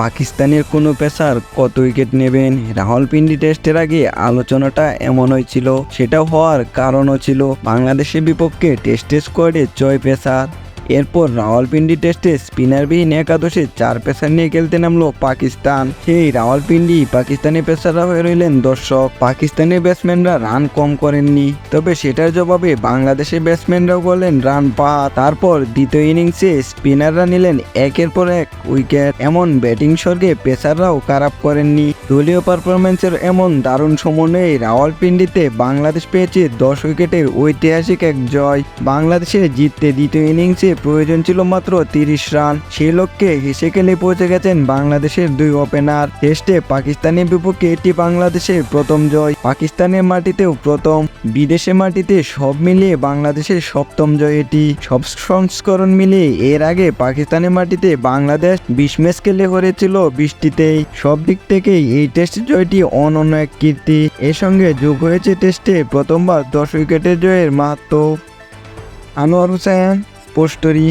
পাকিস্তানের কোনো পেসার কত উইকেট নেবেন? রাহুলপিন্ডি টেস্টের আগে আলোচনাটা এমন হয়েছিল, সেটা হওয়ার কারণও ছিল বাংলাদেশের বিপক্ষে টেস্টে স্কোয়াডে জয় পেসার। এরপর রাওয়ালপিন্ডি টেস্টে স্পিনারবিহীন একাদশে চার পেসার নিয়ে খেলতে নামলো পাকিস্তান। সেই রাওয়ালপিন্ডি পাকিস্তানি পেসাররা হয়ে রইলেন দর্শক। পাকিস্তানি ব্যাটসম্যানরা রান কম করেননি। তবে সেটার জবাবে বাংলাদেশের ব্যাটসম্যানরাও করলেন রান পা তারপর দ্বিতীয় ইনিংসে স্পিনাররা নিলেন একের পর এক উইকেট। এমন ব্যাটিং স্বর্গে পেসাররাও খারাপ করেননি। দলীয় পারফরমেন্সের এমন দারুণ সমন্বয়ে রাওয়ালপিন্ডিতে বাংলাদেশ পেয়েছে দশ উইকেটের ঐতিহাসিক এক জয়। বাংলাদেশের জিততে দ্বিতীয় ইনিংসে প্রয়োজন ছিল মাত্র তিরিশ রান। সেই লক্ষ্যে হেসে খেলে পৌঁছে গেছেন বাংলাদেশের দুই ওপেনার। টেস্টে পাকিস্তানের বিপক্ষে এটি বাংলাদেশের প্রথম জয়। পাকিস্তানের মাটিতেও প্রথম। বিদেশে মাটিতে সব মিলিয়ে বাংলাদেশের সপ্তম জয় এটি। সব সংস্করণ মিলিয়ে এর আগে পাকিস্তানের মাটিতে বাংলাদেশ বিশ ম্যাচ খেলে হয়েছিল বৃষ্টিতেই। সব দিক থেকেই এই টেস্ট জয়টি অনন্য এক কীর্তি। এর সঙ্গে যোগ হয়েছে টেস্টে প্রথমবার দশ উইকেটের জয়ের মাহাত্ম। আনোয়ার হোসেন পোস্টরি